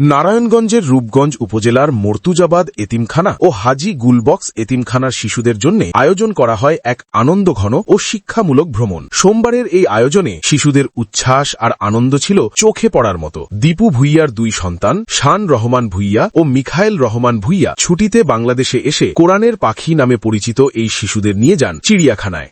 নারায়ণগঞ্জের রূপগঞ্জ উপজেলার মর্তুজাবাদ এতিমখানা ও হাজি গুলবক্স এতিমখানার শিশুদের জন্য আয়োজন করা হয় এক আনন্দঘন ও শিক্ষামূলক ভ্রমণ। সোমবারের এই আয়োজনে শিশুদের উচ্ছ্বাস আর আনন্দ ছিল চোখে পড়ার মতো। দীপু ভুইয়ার দুই সন্তান, শান রহমান ভুইয়া ও মিখাইল রহমান ভুইয়া ছুটিতে বাংলাদেশে এসে কোরআনের পাখি নামে পরিচিত এই শিশুদের নিয়ে যান চিড়িয়াখানায়।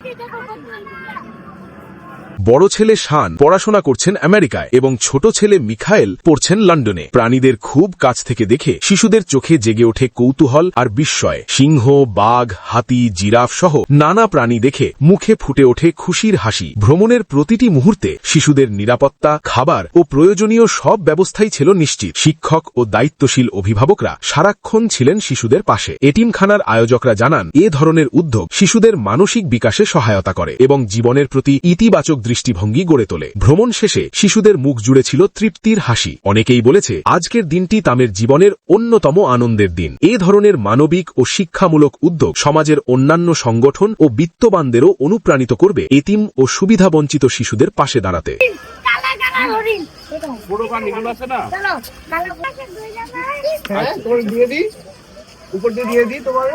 বড় ছেলে শান পড়াশোনা করছেন আমেরিকায় এবং ছোট ছেলে মিখায়েল পড়ছেন লন্ডনে। প্রাণীদের খুব কাছ থেকে দেখে শিশুদের চোখে জেগে ওঠে কৌতূহল আর বিস্ময়। সিংহ, বাঘ, হাতি, জিরাফ সহ নানা প্রাণী দেখে মুখে ফুটে ওঠে খুশির হাসি। ভ্রমণের প্রতিটি মুহূর্তে শিশুদের নিরাপত্তা, খাবার ও প্রয়োজনীয় সব ব্যবস্থাই ছিল নিশ্চিত। শিক্ষক ও দায়িত্বশীল অভিভাবকরা সারাক্ষণ ছিলেন শিশুদের পাশে। এটিমখানার আয়োজকরা জানান, এ ধরনের উদ্যোগ শিশুদের মানসিক বিকাশে সহায়তা করে এবং জীবনের প্রতি ইতিবাচক দৃষ্টিভঙ্গি গড়ে তোলে। ভ্রমণ শেষে শিশুদের মুখ জুড়ে ছিল তৃপ্তির হাসি। অনেকেই বলেছে আজকের দিনটি তামের জীবনের অন্যতম আনন্দের দিন। এ ধরনের মানবিক ও শিক্ষামূলক উদ্যোগ সমাজের অন্যান্য সংগঠন ও বিত্তবানদেরও অনুপ্রাণিত করবে এতিম ও সুবিধাবঞ্চিত শিশুদের পাশে দাঁড়াতে। হ্যাঁ উপর দিয়ে দিয়ে দিই তোমার